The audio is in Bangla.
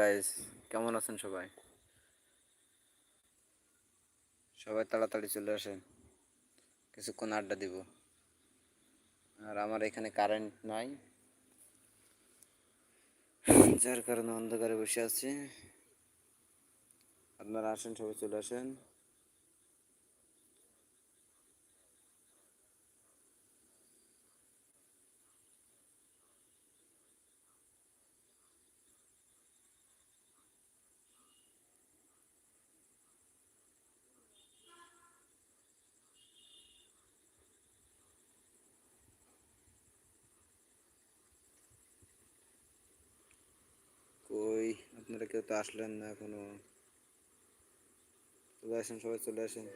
গাইস কেমন আছেন সবাই? সবাই তাড়াতাড়ি চলে আসেন। কিছুক্ষণ আড্ডা দিব। আর আমার এখানে কারেন্ট নাই। যার কারণে অন্ধকারে বসে আছি। আপনারা আসেন, সবাই চলে আসেন। আপনারা কেউ তো আসলেন না এখনও। চলে আসেন সবাই চলে আসেন।